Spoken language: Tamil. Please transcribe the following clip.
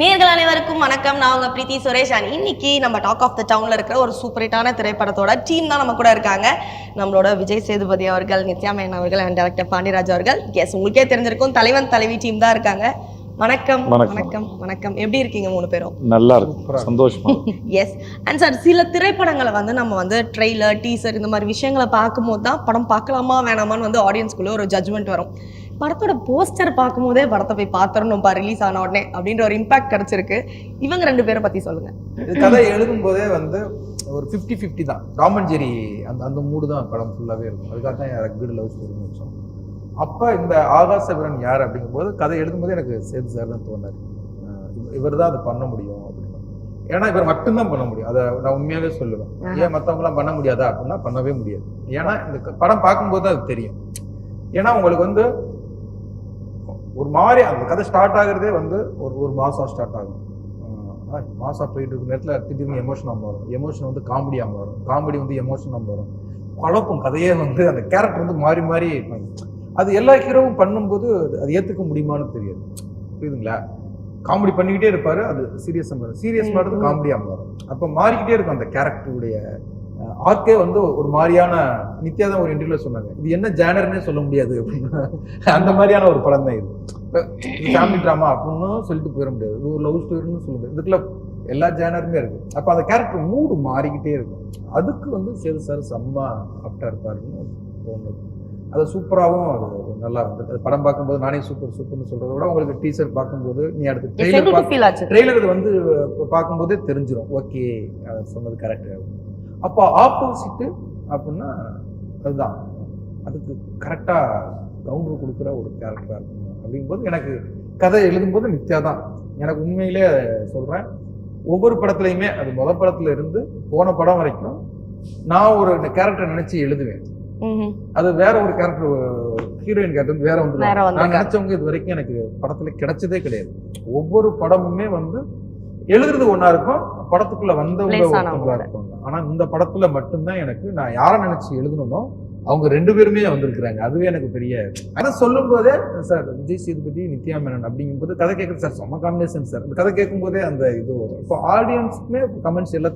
நேர்கள் அனைவருக்கும் வணக்கம். நான் உங்க பிரீத்தி சுரேஷ் அண்ட் இன்னைக்கு நம்ம டாக் ஆஃப் த டவுன்ல இருக்கிற ஒரு சூப்பர் ஹிட்டான திரைப்படத்தோட டீம் தான் நம்ம கூட இருக்காங்க. நம்மளோட விஜய் சேதுபதி அவர்கள் நித்யா மேனன் அவர்கள் அண்ட் டேரக்டர் பாண்டியராஜ் அவர்கள். எஸ் உங்களுக்கே தெரிஞ்சிருக்கும் தலைவன் தலைவி டீம் தான் இருக்காங்க. வணக்கம். வணக்கம். வணக்கம். எப்படி இருக்கீங்க மூணு பேரும்? நல்லா இருக்கு. சந்தோஷமா எஸ் அண்ட் சார் சில திரைப்படங்களை வந்து நம்ம வந்து ட்ரெய்லர் டீசர் இந்த மாதிரி விஷயங்களை பார்க்கும்போது தான் படம் பார்க்கலாமா வேணாமான்னு வந்து ஆடியன்ஸ்குள்ள ஒரு ஜட்ஜ்மெண்ட் வரும். படத்தோட போஸ்டர் பார்க்கும்போதே படத்தை போய் பார்த்துடணும்ப்பா ரிலீஸ் ஆன உடனே அப்படின்ற ஒரு இம்பாக்ட் கிடைச்சிருக்கு. இவங்க ரெண்டு பேரை பத்தி சொல்லுங்க. கதை எழுதும் போதே வந்து ஒரு ஃபிஃப்டி ஃபிஃப்டி தான். அண்ட் ஜெரி அந்த அந்த மூடு தான் படம் ஃபுல்லாகவே இருக்கும். அதுக்காக தான் ரக்டு லவ் ஸ்டோரி முடிச்சோம் அப்போ இந்த ஆகாசபுரன் யார் அப்படிங்கும்போது கதை எழுதும்போது எனக்கு சேது சார் தான் தோணார். இவர் தான் அதை பண்ண முடியும் அப்படின்னு. ஏன்னா இவர் மட்டும்தான் பண்ண முடியும். அதை நான் உண்மையாகவே சொல்லுவேன். ஏன் மற்றவங்களாம் பண்ண முடியாதா அப்படின்னா பண்ணவே முடியாது. ஏன்னா இந்த படம் பார்க்கும்போது தான் அது தெரியும். ஏன்னா உங்களுக்கு வந்து ஒரு மாதிரி அந்த கதை ஸ்டார்ட் ஆகுறதே வந்து ஒரு ஒரு மாதம் ஸ்டார்ட் ஆகும். ஆஹ் மாசா போயிட்டு இருக்க நேரத்தில் திடீர்னு எமோஷனாக மாறும். எமோஷன் வந்து காமெடியாக மாறும். காமெடி வந்து எமோஷனாக மாறும். குழப்பம் கதையே வந்து அந்த கேரக்டர் வந்து மாறி மாறி. அது எல்லா ஹீரோவும் பண்ணும்போது அது- ஏற்றுக்க முடியுமான்னு தெரியாது. புரியுதுங்களா? காமெடி பண்ணிக்கிட்டே இருப்பாரு அது சீரியஸாக மாறும். சீரியஸ் மாறுறது. காமெடியாக மாறும். அப்போ மாறிக்கிட்டே இருக்கும் அந்த கேரக்டருடைய ஆர்க்கே வந்து ஒரு மாதிரியான நித்யா தான் ஒரு இன்டர்வியூல சொன்னாங்க. இது என்ன ஜேனர்னே சொல்ல முடியாது. அப்படின்னு அந்த மாதிரியான ஒரு படம் தான் இது. ஃபேமிலி ட்ராமா அப்படின்னு சொல்லிட்டு போயிட முடியாது. இது ஒரு லவ் ஸ்டோரின்னு சொல்ல முடியாது. இதுக்குள்ள எல்லா ஜேனருமே இருக்கு. அப்போ அந்த கேரக்டர் மூடு மாறிக்கிட்டே இருக்கும். அதுக்கு வந்து சேது சார் செம்ம ஆப்டா இருப்பாருன்னு தோணுது. அது சூப்பராகவும் அது நல்லா இருந்தது. அது படம் பார்க்கும்போது நானே சூப்பர் சூப்பர்னு சொல்றதை விட உங்களுக்கு டீசர் பார்க்கும்போது நீ அடுத்து ட்ரெய்லர் ஆச்சு. ட்ரெய்லர் வந்து பார்க்கும்போதே தெரிஞ்சிடும் ஓகே சொன்னது கரெக்ட் அப்போ ஆப்போசிட்டு அப்படின்னா அதுதான். அதுக்கு கரெக்டாக கவுண்டர் கொடுக்குற ஒரு கேரக்டராக இருக்கணும் அப்படிங்கும்போது எனக்கு கதை எழுதும்போது நித்யா தான் எனக்கு உண்மையிலே சொல்கிறேன் ஒவ்வொரு படத்துலையுமே அது முத படத்துல இருந்து போன படம் வரைக்கும் நான் ஒரு கேரக்டர் நினைச்சு எழுதுவேன். அது வேற ஒரு கேரக்டர் ஹீரோயின் கேரக்டர் வேற வந்து நான் நினைச்சவங்க இது வரைக்கும் எனக்கு படத்துல கிடைச்சதே கிடையாது. ஒவ்வொரு படமுமே வந்து எழுதுறது ஒண்ணா இருக்கும் படத்துக்குள்ள வந்தவங்க ஒருத்தவங்களா. இருப்பாங்க. ஆனா இந்த படத்துல மட்டும்தான் எனக்கு நான் யாரை நினைச்சு எழுதணுமோ அவங்க ரெண்டு பேருமே வந்திருக்கிறாங்க. அதுவே எனக்கு பெரிய ஆனால் சொல்லும் போதே சார் விஜய் சேதுபதி நித்யா மேனன் அப்படிங்கும்போது கதை கேட்குறது சார் செம்ம காம்பினேஷன் சார். கதை கேட்கும் போதே அந்த இது வரும். இப்போ ஆடியன்ஸுக்குமே கமெண்ட்ஸ் எல்லாத்தையும்